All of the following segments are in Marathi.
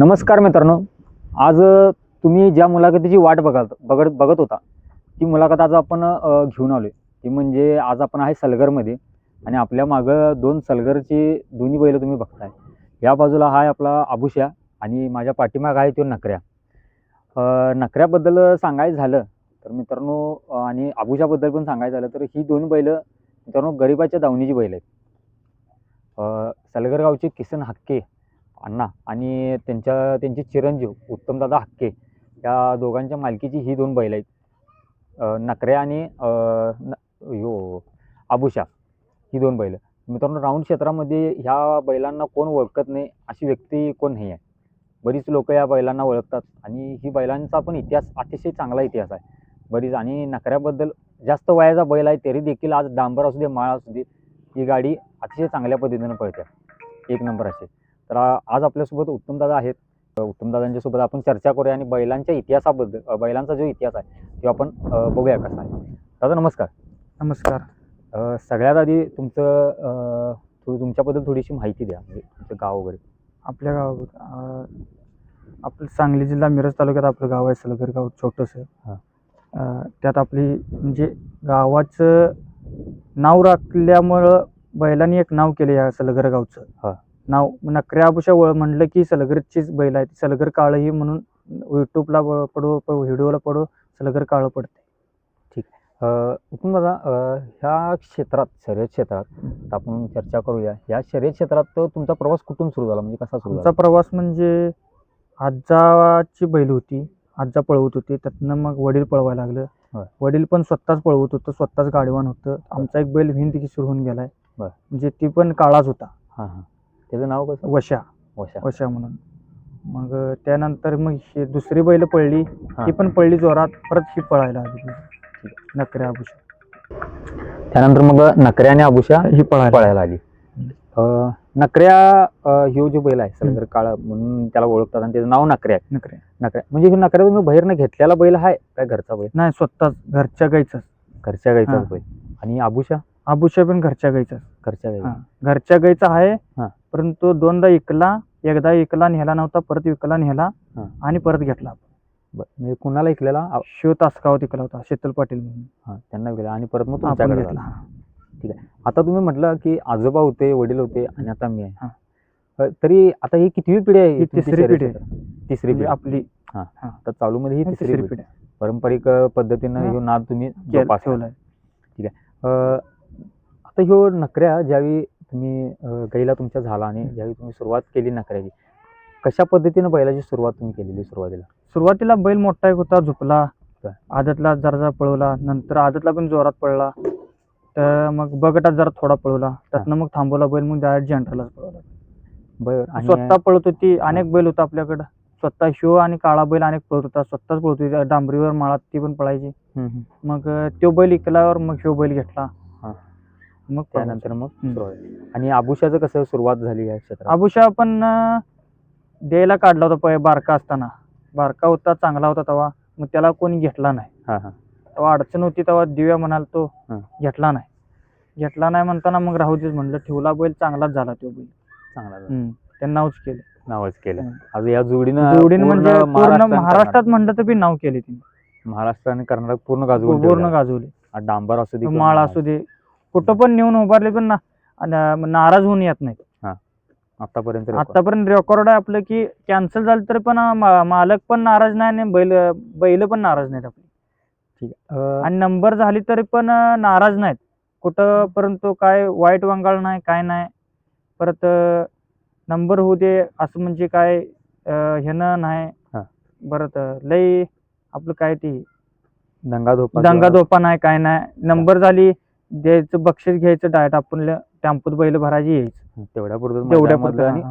नमस्कार मित्रांनो. आज तुम्ही ज्या मुलाखतीची वाट बघाल बघत बघत होता ती मुलाखत आज आपण घेऊन घेऊन आहे ती म्हणजे आज आपण आहे सलगरमध्ये आणि आपल्या मागं दोन सलगरची दोन्ही बैलं तुम्ही बघताय. या बाजूला हा आहे आपला आभुष्या आणि माझ्या पाठीमाग आहे तो नकऱ्या. नकऱ्याबद्दल सांगायचं झालं तर मित्रांनो आणि आभुषाबद्दल पण सांगायचं झालं तर ही दोन बैलं मित्रांनो गरिबाच्या दावणीची बैल आहेत. सलगर गावचे किसन हक्के अण्णा आणि त्यांच्या त्यांचे चिरंजीव उत्तमदादा हक्के या दोघांच्या मालकीची ही दोन बैल आहेत. नकरे आणि न- यो आबुशा ही दोन बैल. मित्रांनो राऊंड क्षेत्रामध्ये ह्या बैलांना कोण ओळखत नाही अशी व्यक्ती कोण नाही आहे बरीच लोक या बैलांना ओळखतात आणि ही बैलांचा पण इतिहास अतिशय चांगला इतिहास आहे. बरीच आणि नकऱ्याबद्दल जास्त वयाचा बैल आहे तरी देखील आज डांबर असू दे माळ असू दे ही गाडी अतिशय चांगल्या पद्धतीनं पळते. एक नंबर असे तर आज आपल्यासोबत उत्तमदादा आहेत. अ, उत्तमदादांच्या सोबत आपण चर्चा करूया आणि बैलांच्या इतिहासाबद्दल बैलांचा जो इतिहास आहे तो आपण बघूया कसा आहे. दादा नमस्कार. नमस्कार. सगळ्यात आधी तुमचं तुमच्याबद्दल थोडीशी माहिती द्या म्हणजे तुमचं गाव वगैरे. आपल्या गाव अं, आपलं सांगली जिल्हा मिरज तालुक्यात आपलं गाव आहे सलगर गाव छोटंसं. हां. त्यात आपली म्हणजे गावाचं नाव राखल्यामुळं बैलांनी एक नाव केलं या सलगर गावचं. हां. नाव नकऱ्या वळ म्हणलं की सलगरचीच बैल आहे. ती सलगर काळही म्हणून युट्यूबला पडो व्हिडिओला पडो सलगर काळं पडते अ, उत्तमदादा अ, ह्या क्षेत्रात शर्यत क्षेत्रात आपण चर्चा करूया. या शर्यत क्षेत्रात तो तुमचा प्रवास कुठून सुरू झाला? म्हणजे कसा सुरू झाला? प्रवास म्हणजे आजाची बैल होती. आजा पळवत होते. त्यातनं मग वडील पळवायला लागलं. होय. वडील पण स्वतःच पळवत होतं. स्वतःच गाडीवान होतं. आमचा एक बैल हिंद सुरू होऊन गेलाय. म्हणजे ती पण काळाच होता. हां हां. त्याचं नाव कसं? वशा. वशा. वशा म्हणून. मग त्यानंतर मग ही दुसरी बैल पळली हां. ती पण पळली जोरात परत ही पळायला आली. नकऱ्या आभूषा त्यानंतर मग नकऱ्या आणि आबुशा ही पळायला पळायला आली. अ, नकऱ्या अ, ह्यो जो बैल आहे सलगर काळ म्हणून त्याला ओळखतात आणि त्याचं नाव नकऱ्या आहे. नकऱ्या नकऱ्या म्हणजे ह्यो नकऱ्या तुम्ही बाहेरनं घेतलेला बैल आहे काय घरचा बैल? नाही स्वतःच घरच्या गाईचाच. घरच्या हां. बैल. आणि आबुशा आभूषा पण घरच्या गाईचाच. घरच्या. गाई घरच्या गाईचा आहे हा. परंतु दोनदा इकला एकदा इकला नेला नव्हता परत विकला नेला हा. आणि परत घेतला म्हणजे कुणाला ऐकलेला शिव तासगावात इकला होता शीतल पाटील म्हणून हा, त्यांना विकला आणि परत मग आपण तुमच्याकडे घेतला आला. आता तुम्ही म्हटलं की आजोबा होते वडील होते आणि आता मी आहे हा. अ, तरी आता ही कितवी पिढी आहे ही तुमची तिसरी शर्यत पिढी आहे. क्षेत्रात? तिसरी म्हणजे पिढी आपली आता चालू मध्ये ही तिसरी तिसरी पिढी पिढी पारंपरिक अ, पद्धतीनं हा. ह्यो नाद तुम्ही जोपासता. ठेवलाय अ, आता ह्यो नकऱ्या ज्यावेळी तुम्ही अ, गाईला तुमच्या झाला आणि ज्यावेळी तुम्ही सुरुवात केली नकऱ्याची कशा पद्धतीनं बैलाची सुरुवात तुम्ही केलेली सुरुवातीला? सुरुवातीला बैल मोठा एक होता झोपला. आदतला जरा पळवला नंतर आदतला पण जोरात पळला. तर मग बगटात जरा थोडा पळवला त्यातनं मग थांबवला बैल मग डायरेक्ट जनरलच पळवला. आणि स्वतः पळत होती अनेक बैल होता आपल्याकडं. स्वतः शिव आणि काळा बैल अनेक पळत होता स्वतःच पळत होती. डांबरीवर माळात ती पण पळायची. मग तो बैल इकल्यावर मग शिव बैल घेतला. मग त्यानंतर मग हम्म. आणि आभुशाचं कसं सुरुवात झाली या क्षेत्रात? आभुषा पण अं, द्यायला काढला होता पै बारका असताना. बारका होता चांगला होता तेव्हा. मग त्याला कोणी घेतला नाही. हा हा. तेव्हा अडचण होती तेव्हा दिव्या म्हणाल तो हा. घेतला नाही. घेतला नाही म्हणताना मग राहू देच म्हणलं ठेवला बैल चांगलाच झाला तो बैल. चांगला झाला. हम्म. त्यांनी नावच केलं. नावच केलं. हम्म. आज या जोडीनं जोडीन पूर्ण म्हणजे पूर्ण महाराष्ट्रात म्हणलं तर बी नाव केले तिने कर्नाटक- महाराष्ट्र आणि कर्नाटक पूर्ण गाजवून पूर्ण ठेवलं. गाजवले. डांबर असू दे किंवा माळ असू दे कुठं पण नेऊन उभारले पण ना नाराज होऊन येत नाही आतापर्यंत record. आतापर्यंत रेकॉर्ड आहे आपलं की कॅन्सल झालं तर पण मा- मालक पण नाराज नाही आणि बैल बैल पण नाराज नाहीत आपले. ठीक आहे. अं, आणि नंबर झाली तरी पण अं, नाराज नाहीत. कुठं परंतु काय वाईट वंगाळ नाही काय नाही. परत नंबर होऊ दे असं म्हणजे काय अं, ह्यानं नाही. हा. परत अं, लई आपलं काय ते दंगा धोपा दंगा किंवा- धोपा नाही काय नाही. नंबर झाली द्यायचं बक्षीस घ्यायचं डायरेक्ट आपण टॅम्पूत बैल भरायची यायचं. तेवढ्या पुरतं तेवढ्या पुरतं, आहे.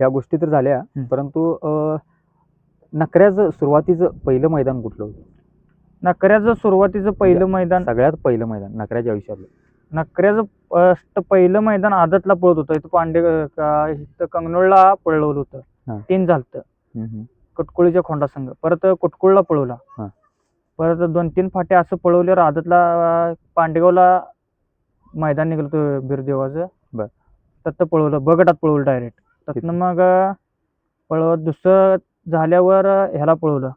या गोष्टी तर झाल्या. परंतु नकऱ्याचं सुरुवातीचं पहिलं मैदान कुठलं होतं? नकऱ्याचं सुरुवातीचं पहिलं मैदान सगळ्यात पहिलं मैदान नकऱ्याच्या आयुष्यातलं. नकऱ्याचं फर्स्ट पहिलं मैदान आदतला पळत होतं. इथं पांडे इथं कंगनोळला पळवलं. होतं. तीन झालतं. कटकुळीच्या खोंडा संघ परत कुटकुळला पळवला. परत दोन तीन फाटे असं पळवल्यावर आदतला पांडेगावला मैदान निघलं होतं बिरदेवाचं बर. त्यात पळवलं बगटात पळवलं डायरेक्ट त्यातनं मग पळवत दुसरं झाल्यावर ह्याला पळवलं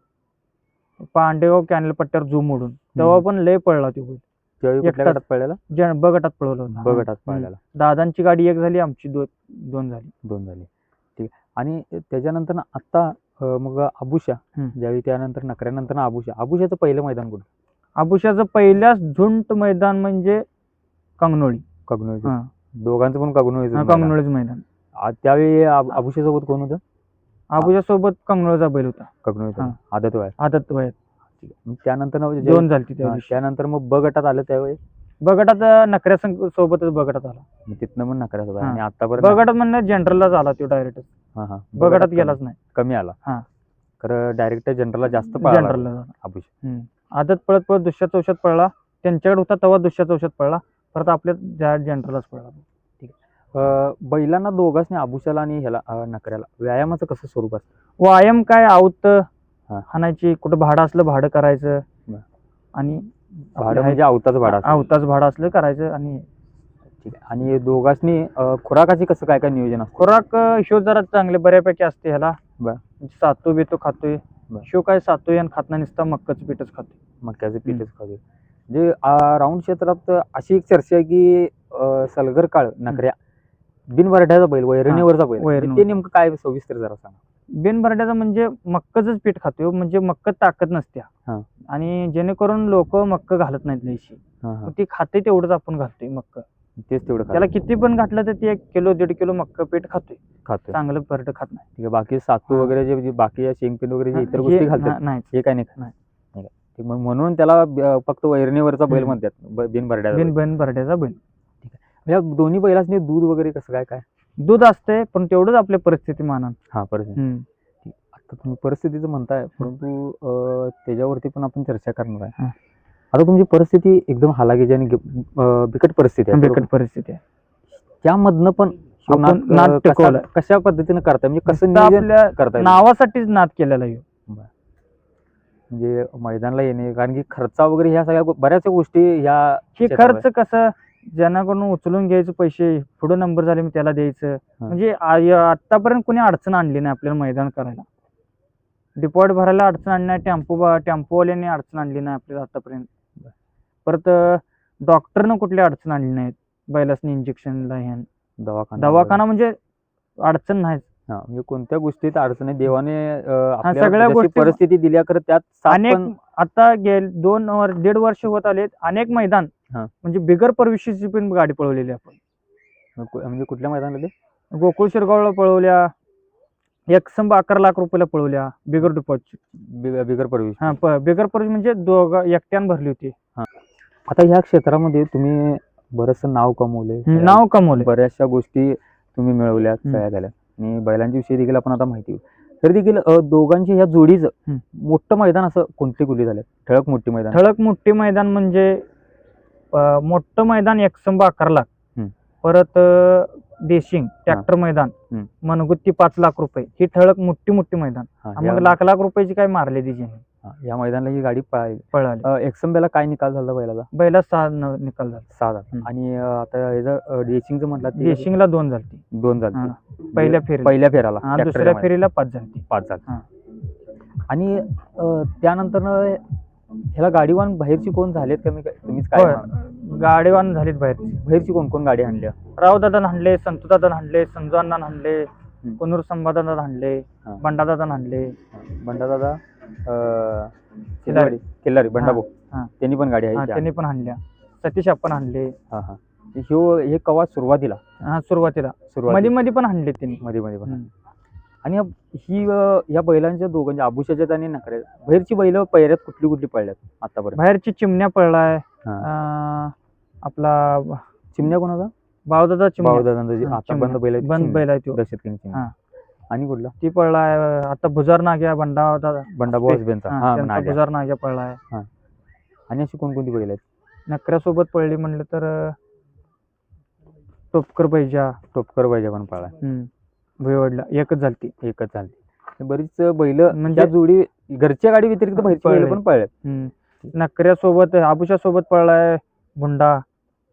पांडेगाव कॅनल पट्ट्यावर झूम मोडून तेव्हा पण लय पळला तो बैल त्यावेळी कुठल्या एकटाच. गटात पळलेला जन ब गटात पळवलं होतं ब. गटात हम्म. पळलेला दादांची गाडी एक झाली आमची दोन दोन झाली दोन झाले ठीक आहे. आणि त्याच्यानंतर अं, मग आबुशा. ज्यावेळी त्यानंतर नकऱ्यानंतर ना आबुशा. आबुशाचं पहिलं मैदान कुठं? आबुशाचं पहिल्याच झुंट मैदान म्हणजे कंगनोळी. कगनोळीचं हा. दोघांचं पण मैदान. कंगनोळीचं मैदान. त्यावेळी आब- आबुशासोबत कोण होतं? आबुशा सोबत कंगनोळचा बैल होता. कगनोळीचं. आदत वय आदत वयात. त्यानंतर दोन दिवशी. त्यानंतर मग ब गटात आलं त्यावेळी? बगटात नकऱ्या सोबतच बगटात आला. मग तिथनं पण नकऱ्यात होता हा. आणि आतापर्यंत बगटात म्हणणं जनरललाच आला तो डायरेक्ट हा हा. बगटात कमी- गेलाच नाही. कमी आला. हा. खरं डायरेक्ट जनरलला जास्त पळाला हम्म. आदत पळत पळत दुसऱ्या चौशात पळला. त्यांच्याकडे होता तेव्हा दुसऱ्या चौशात पळला. परत आपल्या ज्या जनरललाच पळला. अं, बैलांना दोघांनी आबुशाला आणि ह्याला अं, नकऱ्याला. व्यायामाचं कसं स्वरूप असतं? व्यायाम काय? आवत हा. हाणायची. कुठं भाडं असलं भाडं करायचं. बर. आणि भाडं म्हणजे अवताच भाडं. आवताच भाडं असलं करायचं आणि ठीक आहे. आणि दोघांनी खुराकाची कसं काय काय नियोजन असतं? खुराक शो जरा चांगले बऱ्यापैकी असते ह्याला. बर. सातो बितो खातोय. बर. शो काय सातोय आणि खात नाही नुसता मक्काचं पीठच खातोय. मक्याचं पीठच खावे म्हणजे राऊंड क्षेत्रात अशी एक चर्चा आहे की अं, सलगर काळ नकऱ्या बिनवरड्याचा बैल वैरणीवरचा बैल. वैरणीवर. ते नेमकं काय सविस्तर जरा सांगा. बिन भरड्याचं म्हणजे मक्कच पीठ खातोय म्हणजे मक्क ताकद हा. नसत्या आणि जेणेकरून लोक मक्क घालत नाहीत हा, हा. मग ती खाते तेवढंच आपण घालतोय मक्क. तेच तेवढं त्याला किती पण घातलं तर ते एक किलो दीड किलो मक्क पीठ खातोय. खातोय. चांगलं भरड खात नाही. ठीक आहे बाकी सातू. वगैरे जे जे बाकी शेंगपीठ वगैरे जे इतर गोष्टी घालतात नाही हे काय नाही खात. नाही. मग म्हणून त्याला ब- फक्त वैरणीवरचा बैल हम्म. म्हणतात ब- बिनभरड्याचा बिन बैल. बिन भरड्याचा बैल. या दोन्ही बैलांनी दूध वगैरे कसं काय काय? दूध असते पण तेवढंच आपल्या परिस्थिती मानान. हा परिस्थिती. आता तुम्ही परिस्थितीचं म्हणताय परंतु अं, त्याच्यावरती पण आपण चर्चा करणार आहे. आता तुमची परिस्थिती एकदम हालाकीची आणि गे- बिकट परिस्थिती आहे बिकट? परिस्थिती आहे. त्यामधनं पण आपण नाद, नाद. कशा पद्धतीने करताय? म्हणजे कसं फक्त नियोजन आपल्या करताय नावासाठीच नाद केलेला आहे ह्यो. म्हणजे मैदानाला येणे कारण की खर्चा वगैरे ह्या सगळ्या गो- बऱ्याचशा गोष्टी ह्या हे खर्च कसं ज्यांनाकडून उचलून घ्यायचे पैसे पुढे नंबर झाले मी त्याला द्यायचं. म्हणजे आतापर्यंत कोणी अडचण आणली नाही आपल्याला मैदान करायला. डिपॉझिट भरायला अडचण आणली नाही टेम्पो टेम्पोवाल्याने अडचण आणली नाही आपल्याला आतापर्यंत परत डॉक्टरनं कुठली अडचण आणली नाहीत? बैलासनी इंजेक्शनला ह्यान? दवाखाना दवाखाना म्हणजे अडचण नाही हा, म्हणजे कोणत्या गोष्टीत अडचणी देवाने अं, आपल्याला सगळ्या जशी गोष्टी- परिस्थिती दिल्या खरं त्यात साथ अनेक पण आता गेल दोन वर दीड वर्ष होत आले अनेक मैदान हा. म्हणजे बिगर परविशीची पण गाडी पळवलेली आपण. म्हणजे कुठल्या मैदानाला ते गोकुळ शिरगावला पळवल्या एक संभ अकरा लाख रुपयाला पळवल्या बिगर बि- बिगर परवेश. हा प- बिगर परविश म्हणजे दोघं एकट्यानं भरली होती. आता ह्या क्षेत्रामध्ये तुम्ही बरचसं नाव कमवले नाव कमवले बऱ्याचशा गोष्टी तुम्ही मिळवल्या. सगळ्या झाल्या आणि बैलांच्या विषयी देखील आपण आता माहिती. तरी देखील अं, दोघांच्या ह्या जोडीचं. मोठं मैदान असं कोणते गुली झाले ठळक मोठी मैदान ठळक मोठी मैदान म्हणजे मोठं मैदान एक संभ अकरा लाख. परत देशिंग ट्रॅक्टर मैदान. मनगुत्ती पाच लाख रुपये ही ठळक मोठी मोठी मैदान मग लाख लाख रुपयाची काय मारले तिची या मैदानाला ही गाडी पळाली. पळाली. एक्सम्बेला काय निकाल झाला बैलाचा? बैला सहा न- निकाल झाला. सहा झाला. हम्म. आणि अं, आता ह्याचं डेसिंगचं म्हटलं ते दोन झालती दोन झाले. पहिल्या फेरीला. पहिल्या फेराला. हा, tractor दुसऱ्या च्या फेरीला पाच झालती पाच झाले. आणि त्यानंतर ह्याला गाडीवान बाहेरची कोण झालेत का? मी काय- तुम्हीच काय होय. म्हणाल? गाडीवान झालीत बाहेर बाहेरची कोण कोण गाडी आणल्या राव दादा हाणले संतू दादा हाणले संजू अण्णा हाणले कुनूर संभादादा हाणले हा. बंडा दादा हाणले बंडा दादा अं, खिल्लारी. खिल्लारी बंडाभाऊ. हा. त्यांनी पण गाडी आहे त्यांनी पण हाणल्या सतीश आपण हाणले हा हा. ह्यो हे कवा सुरुवातीला? हा सुरुवातीला. मध्ये सुरुवाती मध्ये पण हाणले त्यांनी. मध्ये मध्ये पण. हम्म. आणि या- ही अं, या बैलांच्या दोघांच्या आभूषाच्यात आणि नकऱ्या बाहेरची बैल पैऱ्यात कुठली कुठली पडल्यात आतापर्यंत? बाहेरची चिमण्या पळलाय. हा. अं, आपला चिमण्या कोणाचा? बावदादा चिमण्या. हा, आता चिमण्या. बंद बैल बंद. बैल आहे तो दहशत किंग चिमण्या. हा. आणि कुठला? ती पळलाय आता भुजार नाग्या बंडा दादा. बंडाभाऊ ते- हसबेंचा हा, हा त्यांचा नाग्या. नाग्या पळलाय. आणि अशी कोणकोणती बैल आहेत? नकऱ्यासोबत पळली म्हणलं तर अं, टोपकर बैजा टोपकर पाहिजे पण पाळा भुईवडला. एकच झालती. एकच झाली बरीच बैल म्हणजे- जोडी घरच्या गाडी व्यतिरिक्त बाहेरची बैल पळले. पण पळले हम्म. नकऱ्यासोबत आबुशा सोबत पळलाय भुंडा.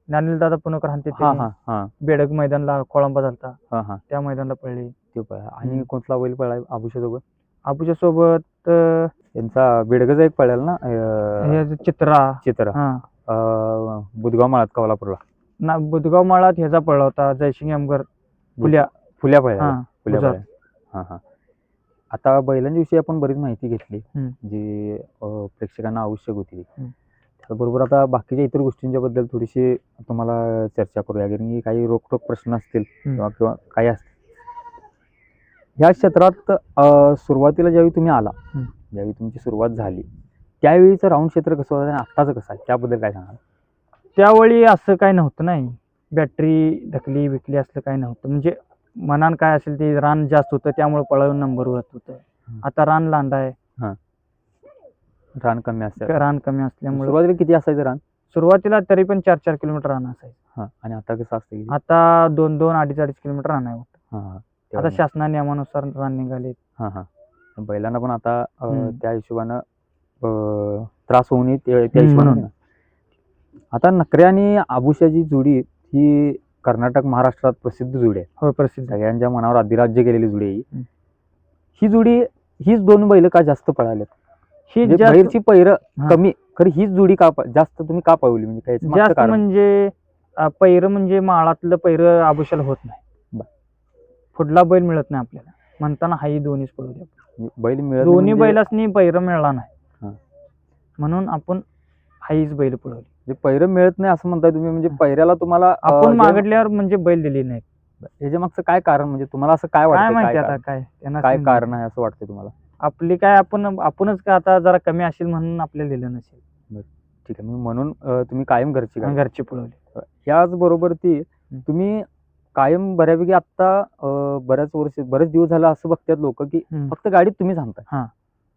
ज्ञानील दादा पुणेकर हाणते हा ते. हा हा. बेडक मैदानला कोळंबा झालता. हा हा. त्या मैदानला पळली. ते पळा आणि हम्म. कोणता बैल पळाय आभूच्या सोबत? आपूच्या सोबत अं, यांचा बेडगचा एक पळाला ना? अं, हे चित्रा. चित्र. हा. अं, बुधगाव माळात कवलापूरला. ना बुधगाव माळात ह्याचा पडला होता जयसिंग अमगर फुल्या. फुल्या पळाला हा फुल्या गुजरात. पळाला हा हा. आता बैलांच्या विषयी आपण बरीच माहिती घेतली. हम्म. जी अं, प्रेक्षकांना आवश्यक होती. हम्म. त्याचबरोबर आता बाकीच्या इतर गोष्टींच्या बद्दल थोडीशी तुम्हाला चर्चा करूया कारण की काही रोखटोक प्रश्न असतील. किंवा किंवा काही असतील ह्या क्षेत्रात सुरुवातीला ज्यावेळी तुम्ही आला. ज्यावेळी तुमची सुरुवात झाली त्यावेळीचं राऊंड क्षेत्र कसं होतं आणि आत्ताचं कसं आहे? त्याबद्दल काय सांगाल? त्यावेळी असं काय नव्हतं नाही. बॅटरी ढकली विकली असलं काय नव्हतं. म्हणजे मनान काय असेल ते रान जास्त होतं त्यामुळे पळवून नंबर होत. होतं. आता रान लांडा आहे. रान कमी असतं. रान कमी असल्यामुळे? सुरुवातीला किती असायचं रान? सुरुवातीला तरी पण चार चार किलोमीटर रान असायचं. हा आणि आता कसं असतं? आता दोन दोन अडीच अडीच किलोमीटर रान आहे हा हा. आता शासना नियमानुसार रान निघाले हा हा. बैलांना पण आता अं, हम्म. त्या हिशोबानं अं, त्रास होऊ नये त्या त्या हम्म, हिशोबानं. आता नकरे आणि आभुशाची जोडी ही कर्नाटक महाराष्ट्रात प्रसिद्ध जोडी आहे. हो प्रसिद्ध. सगळ्यांच्या मनावर अधिराज्य केलेली जोडी आहे ही. हम्म. ही जोडी हीच दोन बैल का जास्त पळालेत? ही म्हणजे जास्त बाहेरची पैर हा. कमी खरी हीच जोडी का प- जास्त तुम्ही का पळवली म्हणजे काय याचं मागचं जास्त कारण? म्हणजे अं, पैर म्हणजे माळातलं पैर आभूशाला होत नाही बर. पुढला बैल मिळत नाही आपल्याला म्हणताना हाही दोन्हीच पळू द्या म्हणजे बैल मिळत नाही दोन्ही म्हणजे- बैलासनी पैर मिळाला हा. नाही म्हणून आपण हाईच बैल पळवली म्हणजे पैर मिळत नाही असं म्हणताय तुम्ही म्हणजे पैऱ्याला तुम्हाला अं, आपण जे- मागडल्यावर म्हणजे बैल दिली नाही ह्याच्या मागचं काय कारण म्हणजे तुम्हाला असं काय काय वाटतं माहिती काय आता? काय त्यांना काय. कारण आहे असं वाटतं तुम्हाला आपली काय आपण आपणच काय आता जरा कमी असेल म्हणून आपल्याला दिलं नसेल ठीक आहे मग म्हणून अं, तुम्ही कायम घरची गाडी घरची पळवली याच बरोबर ती तुम्ही कायम बऱ्यापैकी आता अं, बऱ्याच वर्ष बरेच दिवस झालं असं बघतात लोक की. फक्त गाडीत तुम्हीच हाणताय हा.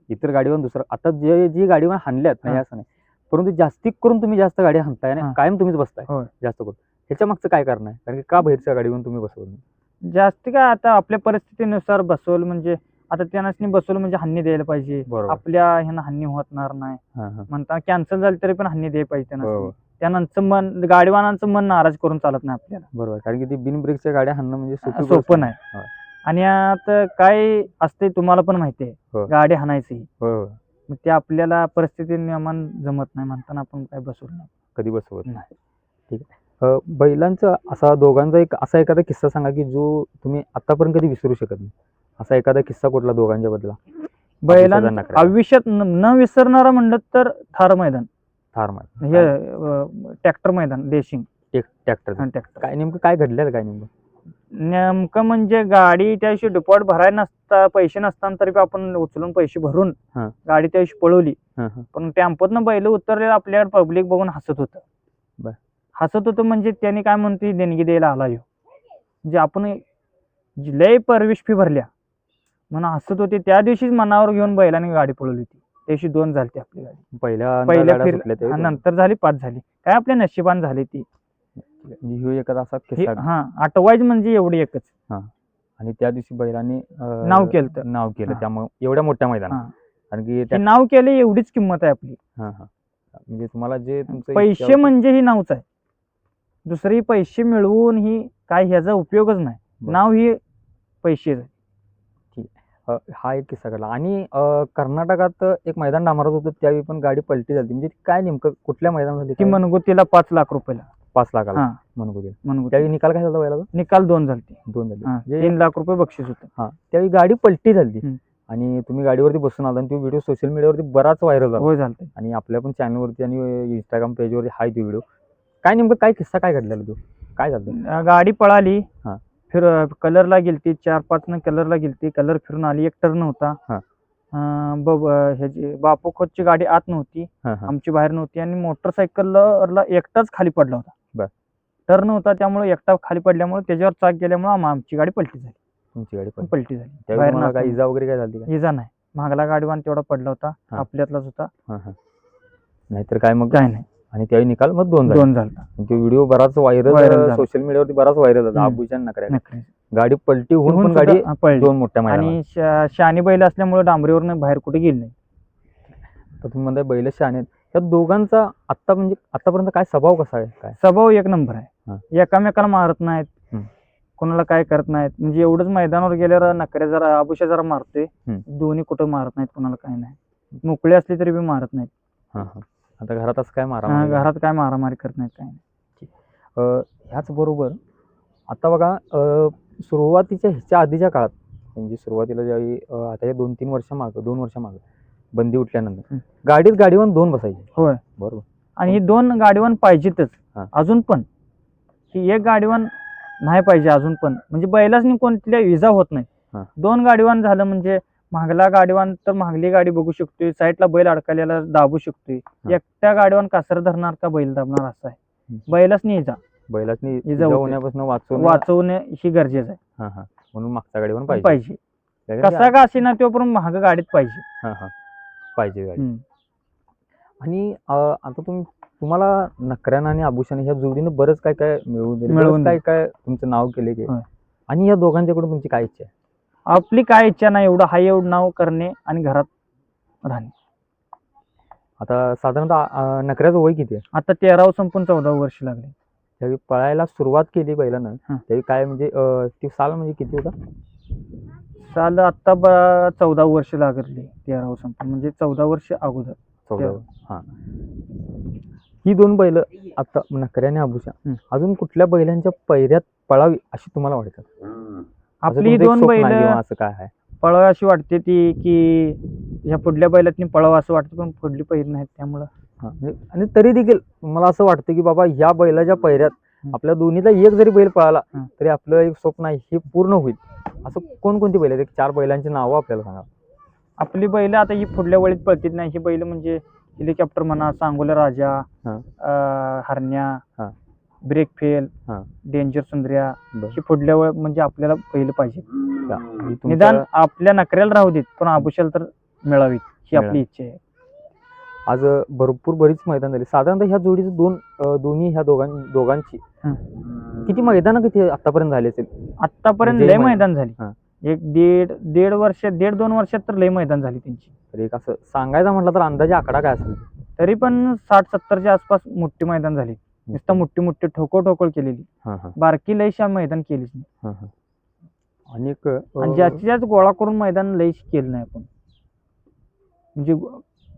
इतर गाडीवर दुसरं आता जे जी गाडीवर हाणल्यात नाही हा. असं नाही परंतु जास्ती करून तुम्ही जास्त गाडी हाणताय आणि हा. कायम तुम्हीच बसताय होय. जास्त करून ह्याच्या मागचं काय कारण आहे कारण की का बाहेरच्या गाडीवरून तुम्ही बसवत नाही? जास्त काय आता आपल्या परिस्थितीनुसार बसवलं म्हणजे आता त्यांना बसवलं म्हणजे हानी द्यायला पाहिजे. बरोबर. आपल्या ह्यानं हानी होणार नाही. हा, हा. म्हणता कॅन्सल झाली तरी पण हानी द्यायला पाहिजे त्यांना. बरोबर. त्यानंतर मन गाडीवानांचं मन नाराज करून चालत नाही आपल्याला. बरोबर. कारण की ती बिन ब्रेकच्या गाड्या हाणणं म्हणजे सोपी गोष्ट सोपं नाही. हा. आणि आता काय असते तुम्हाला पण माहिती आहे. हो. गाडी हाणायची. होय होय मग ते आपल्याला परिस्थिती नियमान जमत नाही. म्हणताना आपण काय बसवलं नाही. कधी बसवत नाही. नाही. ठीक आहे. अं, बैलांचा असा दोघांचा एक असा एखादा किस्सा सांगा की जो तुम्ही आतापर्यंत कधी विसरू शकत नाही. असा एखादा किस्सा कुठला दोघांच्या बदला? बैलां नकरा. आयुष्यात न विसरणारा म्हणलं तर थार मैदान. थार मार हे ट्रॅक्टर मैदान देशिंग. ट्रॅक्टर. ट्रॅक्टर. काय नेमकं काय घडलेलं काय नेमकं? नेमकं म्हणजे गाडी त्या दिवशी डिपॉट भरायला नसता पैसे नसताना तरी बी आपण उचलून पैसे भरून हा. गाडी त्या दिवशी पळवली. हं, हं. पण टेम्पोतनं बैल उतरले आपल्याला पब्लिक बघून हसत होतं. बर. हसत होतं म्हणजे त्यांनी काय म्हणते देणगी द्यायला आला ह्यो. म्हणजे आपण जी लय परवेश फी भरल्या. म्हणून हसत होते त्या दिवशीच मनावर घेऊन बैलाने गाडी पळवली होती. त्या दिवशी दोन झाली आपली गाडी. पहिल्या पहिल्या गाड्या फिर त्यावेळी नंतर झाली पाच झाली. काय आपल्या नशिबान झाली ती. म्हणजे ह्यो एखादा असा हे- किस्सा हा आठवायच म्हणजे एवढी एकच. आणि त्या दिवशी बैलांनी अं, नाव केलतं. नाव केलं हा. त्यामुळे एवढ्या मोठ्या मैदानात. हा. कारण की हे त्या- नाव केलं एवढीच किंमत आहे आपली. हा, हा. म्हणजे तुम्हाला जे तुमचं पैसे इच्छा- म्हणजे ही नावच आहे. दुसरी पैसे मिळवून ही काय ह्याचा उपयोगच नाही. बरं. नाव ही पैसे हा एक किस्सा घडला. आणि कर्नाटकात एक मैदान डांबरत होतं त्यावेळी पण गाडी पलटी झाली म्हणजे काय नेमकं कुठल्या मैदान झाली ती मनगुतीला पाच लाख रुपयाला. पाच लाखाला. मनगुती मनगुती त्यावेळी निकाल काय झाला बैलाचा? निकाल दोन झालते. दोन झाले. म्हणजे तीन लाख रुपये बक्षीस होतं. हा त्यावेळी गाडी पलटी झाली. आणि तुम्ही गाडीवरती बसून आला आणि तो व्हिडिओ सोशल मीडियावरती बराच व्हायरल झाला. आणि आपल्या पण चॅनलवरती आणि इंस्टाग्राम पेजवरती हाय तो व्हिडिओ. काय नेमकं काय किस्सा काय घडलेला तो? काय झालं? गाडी पळाली. हा. फिर कलरला गेलती चार पाच न कलरला गेलती कलर फिरून आली एक टर्न होता हा. अं, ब- ब- ह्याची बापू खोतची गाडी आत नव्हती हा, हा. आमची बाहेर नव्हती आणि मोटरसायकलला एकटाच खाली पडला बर. होता टर्न होता त्यामुळे एकटा खाली पडल्यामुळे त्याच्यावर चाक गेल्यामुळे आम- आमची गाडी पलटी झाली तुमची गाडी पण पलटी झाली त्यावेळी बाहेर तुम्हाला काय नाचून. इजा वगैरे काय झाली का इजा नाही मागला गाडीवान तेवढा पडला होता हा. आपल्यातलाच होता हा, हा. नाहीतर काय मग काय नाही आणि त्यावेळी निकाल मग दोन झाले. दोन आणि तो व्हिडिओ बराच Viral व्हायरल झाला. सोशल मीडियावरती बराच व्हायरल झाला. हम्म. आबूच्या नकऱ्या. गाडी पलटी होऊन पण गाडी दोन मोठ्या मैदानात आणि शा- शानी बैल असल्यामुळे डांबरीवरनं बाहेर कुठे गेली नाही. तर तुम्ही म्हणताय बैल शहाणे आहेत. त्या दोघांचा आता म्हणजे आतापर्यंत काय स्वभाव कसा आहे? काय? स्वभाव एक नंबर हा. आहे एकामेकाला मारत नाहीत. हम्म. कोणाला काय करत नाहीत. म्हणजे एवढंच मैदानावर गेल्यावर नकऱ्या जरा आबुशा जरा मारतोय. हम्म. दोन्ही कुठं मारत नाहीत कोणाला काय नाही. मोकळे असले तरी बी मारत नाहीत. हा हा. आता घरात असं काय मारा घरात काय मारामारी करत नाहीत काय नाही. ह्याचबरोबर आता बघा सुरुवातीच्या ह्याच्या आधीच्या काळात म्हणजे सुरुवातीला ज्यावेळी आता दोन तीन वर्ष मागं दोन वर्ष मागं बंदी उठल्यानंतर. गाडीत गाडीवर दोन बसायचे. होय. बरोबर. आणि ही दोन गाडीवान पाहिजेतच. अजून पण. ही एक गाडीवान नाही पाहिजे अजून पण. म्हणजे बैलाच कोणत्या इजा होत. नाही. दोन गाडीवान झालं म्हणजे मागला गाडीवान तर मागली गाडी बघू शकतोय. साईडला बैल अडकलेला दाबू शकतोय. एकट्या गाडीवान कासर धरणार का बैल दाबणार असं आहे. बैलाच नाही इजा होते. होण्यापासून वाचवून वाचवणे ही गरजेचं आहे. म्हणून मागच्या गाडीवर पाहिजे. कसा का असेना तो पण महाग गाडीत पाहिजे. हा हा. पाहिजे गाडी. आणि आता तुम्ही तुम्हाला नकऱ्यानं आणि आभूषण ह्या जोडीनं बरंच काय काय मिळवून काय काय तुमचं नाव केले. आणि या दोघांच्याकडून तुमची काय इच्छा आहे? आपली काय इच्छा नाही एवढं हाय एवढं नाव करणे आणि घरात राहणे. आता साधारणतः नकऱ्याचं वय किती आहे? आता तेरावं संपून चौदा वर्ष लागले. त्यावेळी पळायला सुरुवात केली बैलानं हं. त्यावेळी काय म्हणजे अ, ती साल म्हणजे किती होता? साल आता ब- चौदा वर्ष लागले तेरावं संपून. म्हणजे चौदा वर्ष अगोदर. चौदा. हा. ही दोन बैल आता नकऱ्या आणि आभूषण हं. अजून कुठल्या बैलांच्या पैऱ्यात पळावी अशी तुम्हाला वाटतं? असं आपली दोन बैल असं काय आहे? पळवा अशी वाटते ती की ह्या पुढल्या बैलातनी पळवा असं वाटतं पण पुढली पहिली नाहीत त्यामुळं. म्हणजे- आणि तरी देखील मला असं वाटतं की बाबा ह्या बैलाच्या पैऱ्यात. आपल्या दोन्हीचा एक जरी बैल पळाला. तरी आपलं एक स्वप्न आहे हे पूर्ण होईल. असं कोणकोणती बैल आहेत? चार बैलांची नावं आपल्याला सांगा. आपली बैल आता ही पुढल्या वळीत पळतीत नाही. ही बैल म्हणजे हेलिकॉप्टर म्हणा सांगोला राजा हरण्या. ब्रेक फेल हा. डेंजर सुंदर्या बरं. ही पुढल्या वेळ म्हणजे आपल्याला बैल पाहिजे ही तुमच्या- निदान आपल्या नकऱ्याला राहू देत पण आभूशाल तर मिळावीत ही आपली मिळावी. इच्छा आहे आज भरपूर बरीच मैदान झाली साधारणतः ह्या जोडीचं दोन अं, दोन्ही ह्या दोघां दोघांची किती मैदान किती आतापर्यंत झाले असेल आतापर्यंत म्हणजे लय मैदान. मैदान झाली हा. एक दीड दीड वर्ष दीड दोन वर्षात तर लय मैदान झाली त्यांची तर एक असं सांगायचं म्हटलं तर अंदाजे आकडा काय असेल तरी पण साठ सत्तरच्या आसपास मोठी मैदान झाली नुसतं मोठी मोठी ठोकळ ठोकळ केलेली. बारकी लयशा मैदान केलीच नाही. हा हा. आणि जास्तीत जास्त गोळा करून मैदान लयच केलं नाही आपण. म्हणजे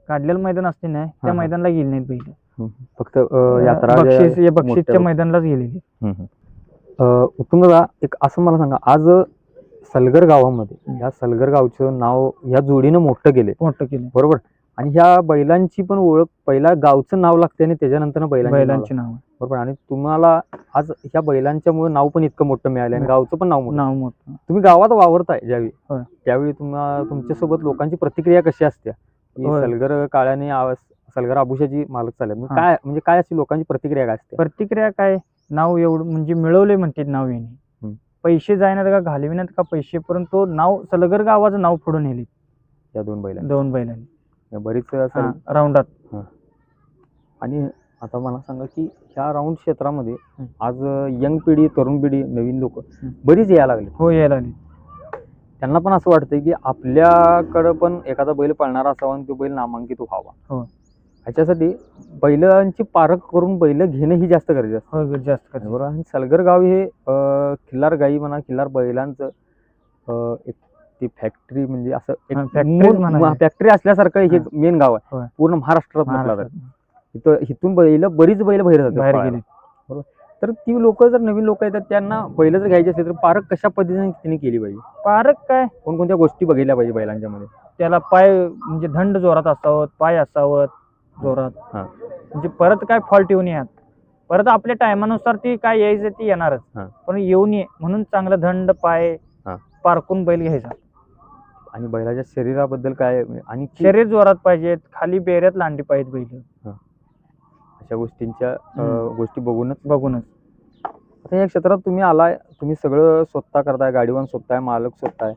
काढलेलं मैदान असते ना त्या. मैदानाला गेली नाहीत हं, फक्त बक्षीस या बक्षीसच्या मैदानालाच गेलेली. अं, उत्तम दादा एक असं मला सांगा आज सलगर गावामध्ये या सलगर गावचं नाव या जोडीनं मोठं केले मोठं केलं बरोबर? आणि ह्या बैलांची पण ओळख पहिला गावचं नाव लागते आणि त्याच्यानंतर बैलांची नाव बैलांची नाव. बरोबर? आणि तुम्हाला आज ह्या बैलांच्या मुळे नाव पण इतकं मोठं मिळालं आणि हो. गावचं पण नाव मोठं. नाव मोठं. तुम्ही गावात वावरताय ज्यावेळी. होय. त्यावेळी तुम्हाला तुमच्यासोबत लोकांची प्रतिक्रिया कशी असते? की होय. सलगर काळ्याने आवाज सलगर आभूषाची मालक मग हा. काय म्हणजे काय अशी लोकांची प्रतिक्रिया काय असते? प्रतिक्रिया काय? नाव एवढं म्हणजे मिळवले म्हणते नाव याने. हं. पैसे जायनात का घालविनात का पैसे परंतु नाव सलगर गावाचं नाव फोडून नेले या दोन बैलांनी. दोन बैलांनी. बरीच असं राऊंडात आणि आता मला सांगा की ह्या राऊंड क्षेत्रामध्ये हं. आज यंग पिढी तरुण पिढी नवीन लोक हं. बरीच यायला लागली हो यायला लागली त्यांना पण असं वाटतंय की आपल्याकडं पण एखादा बैल पळणारा असावा आणि तो बैल नामांकित व्हावा हो. ह्याच्यासाठी बैलांची पारख करून बैल घेणं ही जास्त गरजेचं असतं हो जास्त करते. बरोबर आणि सलगर गाव हे खिल्लार गाई म्हणा खिल्लार बैलांचं एक ती फॅक्टरी म्हणजे असं. फॅक्टरी असल्यासारखं हे. मेन गाव आहे. पूर्ण महाराष्ट्रात म्हटलं जातं महाराष्ट्रात इथं इथून बैल बरीच बैल बाहेर जातात बाहेर. गेले तर ती लोक जर नवीन लोक येतात त्यांना बैल जर घ्यायची असेल तर पारख कशा पद्धतीने त्यांनी केली पाहिजे पारक काय कोणकोणत्या गोष्टी बघितल्या पाहिजे बैलांच्या मध्ये त्याला पाय म्हणजे थंड जोरात असावं पाय असावं जोरात. म्हणजे परत काय फॉल्ट येऊन यात परत आपल्या टायमानुसार ती काय यायचं ती येणारच. पण येऊ नये म्हणून चांगलं थंड पाय. पारकून बैल घ्यायचा आणि बैलाच्या शरीराबद्दल काय आणि की- शरीर जोरात पाहिजेत खाली बेऱ्यात लांडी पाहिजेत बैल. अशा गोष्टींच्या अं. गोष्टी बघूनच? बघूनच. आता या क्षेत्रात तुम्ही आलाय तुम्ही सगळं स्वतः करताय गाडीवान स्वतः आहे मालक स्वतः आहे.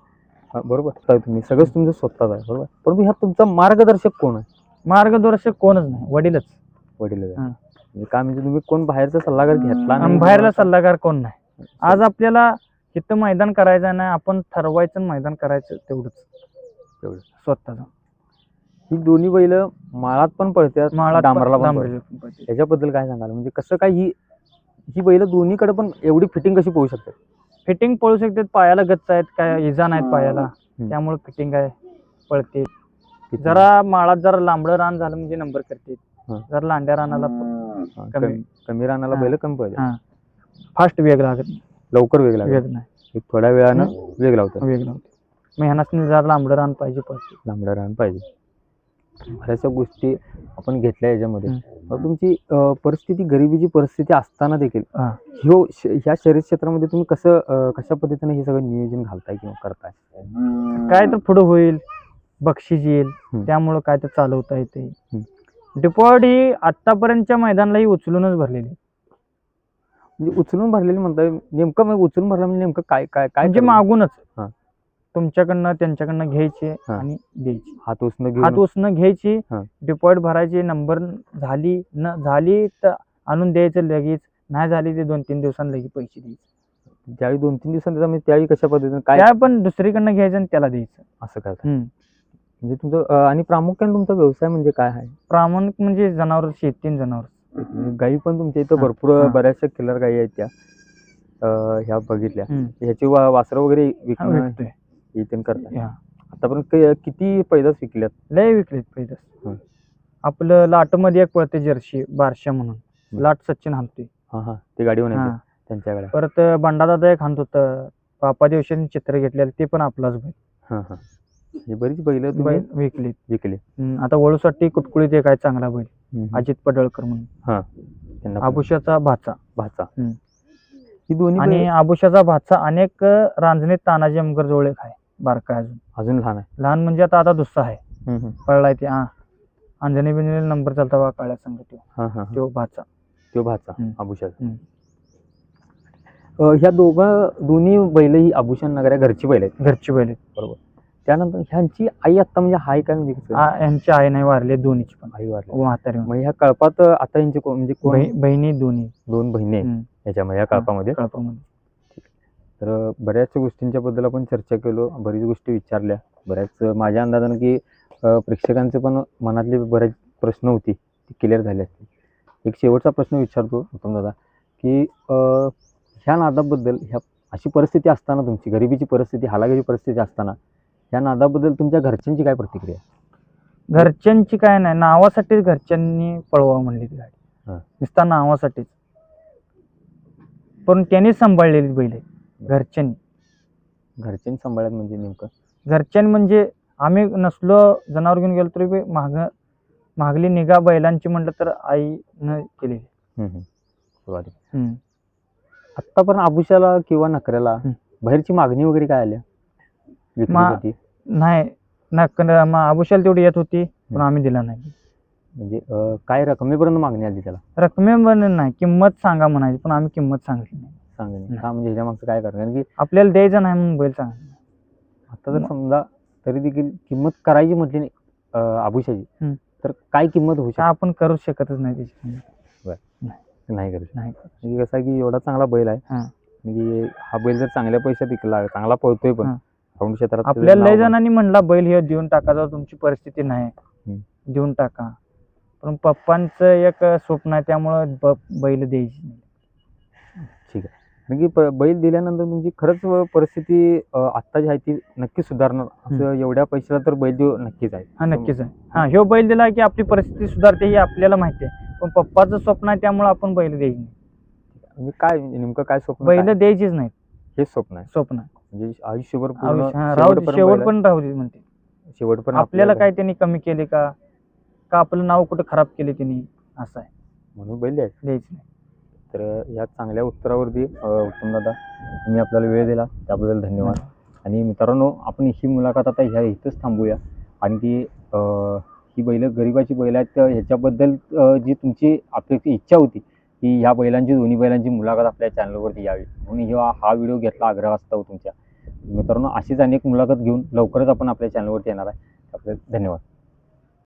हा, बरोबर? तुम्ही सगळंच तुमचं स्वतःच आहे बरोबर? परंतु ह्यात तुमचा मार्गदर्शक कोण आहे? मार्गदर्शक कोणच नाही वडीलच. वडील आहे. हा. म्हणजे काय म्हणजे तुम्ही कोण बाहेरचा सल्लागार घेतला आणि नाही? बाहेरला सल्लागार कोण नाही. आज आपल्याला इथं मैदान करायचं नाही आपण ठरवायचं आणि मैदान करायचं तेवढंच. तेवढं. स्वतःच. ही दोन्ही बैल माळात पण पळतात माळात डांबरला पण डांबरीला पळतात. पण. त्याच्याबद्दल काय सांगाल? म्हणजे कसं काय ही ही बैल दोन्हीकडे पण एवढी फिटिंग कशी पोहू शकतात? फिटिंग पळू शकतात पायाला गच्च आहेत काय इजा नाहीत पायाला. त्यामुळे फिटिंग आहे पळते? जरा माळात जरा लांबडं रान झालं म्हणजे नंबर करते. हा. जरा लांड्या रानाला हा, कमी- कमी कमी रानाला. बैल कमी हा. फास्ट वेग लागत. लवकर वेग लागेल वेग नाही. एक थोड्या वेळानं वेग लावतात. वेग लावते मेहनत जरा लांबडं रान पाहिजे पळते लांबडं रान पाहिजे बऱ्याचशा गोष्टी आपण घेतल्या याच्यामध्ये. मग तुमची परिस्थिती गरिबीची परिस्थिती असताना देखील हा. ह्यो श- ह्या शर्यत क्षेत्रामध्ये तुम्ही कसं कशा पद्धतीने हे सगळं नियोजन घालताय किंवा करताय काय तर पुढं होईल बक्षीस येईल. त्यामुळं काय तर चालवता येते डिपॉट ही आतापर्यंतच्या मैदानालाही उचलूनच भरलेली. म्हणजे उचलून भरलेली म्हणताय नेमकं मग उचलून भरलं म्हणजे नेमकं काय काय काय म्हणजे? मागूनच. तुमच्याकडनं त्यांच्याकडनं घ्यायचे हा. आणि द्यायची. हात उचणं हात घेऊन उसनं घ्यायची हा. डिपॉझिट भरायची नंबर झाली न झाली तर आणून द्यायचं लगेच नाही झाली ते दोन तीन दिवसांनी लगेच पैसे द्यायचे. ज्यावेळी दोन तीन दिवसांनी त्याचा म्हणजे त्यावेळी कशा पद्धतीने काय त्या पण दुसरीकडनं घ्यायचं आणि त्याला द्यायचं. असं काय हम्म. म्हणजे तुमचं अं, आणि प्रामुख्याने तुमचा व्यवसाय म्हणजे काय आहे? प्रामाणिक म्हणजे जनावर शेती आणि जनावर. म्हणजे गायी पण तुमच्या इथं हा, भरपूर हा. बऱ्याचशा किलर गायी आहेत त्या. अं, ह्या बघितल्या. ह्याची वा- वासरं वगैरे विकणं विकतोय. हे तेन करताय? हा. आतापर्यंत क- किती पैदास विकल्यात? लय विकलेत पैदस. आपलं लाटमध्ये एक पळते जर्सी बारशा म्हणून. लाट सचिन हाणतोय. हा हा. ते हा. नाही त्यांच्याकडे परत बंडादादा एक हाणत होतं. पापा दिवशी चित्र घेतलेलं ते पण आपलाच बैल. हा हा. हे बरीच बैल तुम्ही बैल विकलीत. विकले हम्म, आता वळूसाठी कुटकुळीत एक आहे चांगला बैल. अजित पडळकर म्हणून. त्यांना आभुषाचा भाचा. भाचा. हम्म. ही दोन्ही आणि आभुषाचा भाचा अनेक अं, रांजणीत तानाजी अमकर जवळ एक आहे. बारका आहे अजून. अजून लहान आहे. लहान म्हणजे आता आता दुसरा आहे. हम्म, हम्म. पळलाय ते हा. अंजनी बिंजनी नंबर चालता बा काळ्या संघ तो हा हा हा. तो भाचा. तो भाचा हम्म. आभूषाचा हम्म. अं, ह्या दोघं दोन्ही बैल ही आभूषण नगऱ्या घरची बैल आहेत. घरची बैल आहेत. त्यानंतर ह्यांची आई आता म्हणजे हाय काय म्हणजे कसं? आ- यांची आई नाही वारले दोन्हीची पण. आई वारली म्हातारी मग ह्या कळपात आता यांचे कोण म्हणजे कोण? बही- बहिणी दोन्ही. दोन बहिणी आहेत हम्म. ह्याच्यामध्ये या कळपामध्ये. कळपामध्ये. तर बऱ्याचशा गोष्टींच्या बद्दल आपण चर्चा केलो बरीच गोष्टी विचारल्या बऱ्याच माझ्या अंदाजानं की प्रेक्षकांचे पण मनातले बरेच प्रश्न होती ती क्लिअर झाली असतील एक शेवटचा प्रश्न विचारतो उत्तम दादा की ह्या नादाबद्दल ह्या अशी परिस्थिती असताना तुमची गरिबीची परिस्थिती हालाकीची परिस्थिती असताना ह्या नादाबद्दल तुमच्या घरच्यांची काय प्रतिक्रिया? घरच्यांची काय नाही नावासाठीच घरच्यांनी पळवा म्हणली ती गाडी. नुसता नावासाठीच पण त्यांनीच सांभाळलेली बैल आहे. घरच्यांनी घरच्यांनी सांभाळत म्हणजे नेमकं घरच्यांनी म्हणजे आम्ही नसलो जनावर घेऊन गेलो तरी बी माग मागली निगा बैलांची म्हटलं तर आईनं. सुरुवातीला. हम्म. आत्तापर्यंत आभुषाला किंवा नकऱ्याला. बाहेरची मागणी वगैरे काय आल्या नाही आभुशाला तेवढी येत होती पण. आम्ही दिला नाही म्हणजे काय रकमेपर्यंत मागणी आली त्याला रकमे नाही किंमत सांगा म्हणायची पण आम्ही किंमत सांगितली नाही सांगणे नाही. का म्हणजे ह्याच्या मागचं काय कारण कारण की आपल्याला द्यायचं नाही म्हणून बैल सांगा आता जर समजा तरी देखील किंमत करायची म्हटली नाही आभुषाची. तर काय किंमत होऊ शकते आपण करू शकतच नाही त्याची. नाही करू. नाही म्हणजे कसं आहे की एवढा चांगला बैल आहे हा. म्हणजे हा बैल जर चांगल्या पैशात विकला चांगला पळतोय पण. राऊंड क्षेत्रात आपल्याला लय जणांनी म्हणला बैल हे देऊन टाका जर तुमची परिस्थिती नाही. देऊन टाका पण पप्पांचं एक स्वप्न आहे त्यामुळं बैल द्यायची नाही. कारण की प- बैल दिल्यानंतर तुमची खरंच परिस्थिती आत्ता जी आहे ती नक्कीच सुधारणार. असं एवढ्या पैशाला तर बैल देऊ नक्कीच आहे. हा नक्कीच आहे. हा ह्यो बैल दिला की आपली परिस्थिती सुधारते हे आपल्याला माहिती आहे. पण पप्पाचं स्वप्न आहे त्यामुळे आपण बैल द्यायची नाही. म्हणजे काय म्हणजे नेमकं काय स्वप्न? बैल द्यायचीच नाहीत. हेच स्वप्न आहे. स्वप्न आहे. म्हणजे आयुष्यभर पूर्ण आयुष्य- हा, राहू दे, शेवटपर्यंत शेवट पण राहू दे म्हणते. शेवटपर्यंत आपल्याला काय त्यांनी कमी केले का? का आपलं नाव कुठं खराब केले त्यांनी? असं आहे. म्हणून बैल द्यायचं. द्यायचं नाही. तर ह्या चांगल्या उत्तरावरती उत्तम दादा तुम्ही आपल्याला वेळ दिला. त्याबद्दल धन्यवाद. आणि मित्रांनो आपण ही मुलाखत आता ह्या इथंच थांबूया. आणि ही बैल गरिबाची बैल आहेत तर ह्याच्याबद्दल जी तुमची अपेक्षा इच्छा होती की ह्या बैलांची दोन्ही बैलांची मुलाखत आपल्या चॅनलवरती यावी. म्हणून ही हा व्हिडिओ घेतला आग्रह असतो तुमच्या. मित्रांनो अशीच अनेक मुलाखत घेऊन लवकरच आपण आपल्या चॅनलवरती येणार आहे. आपले धन्यवाद.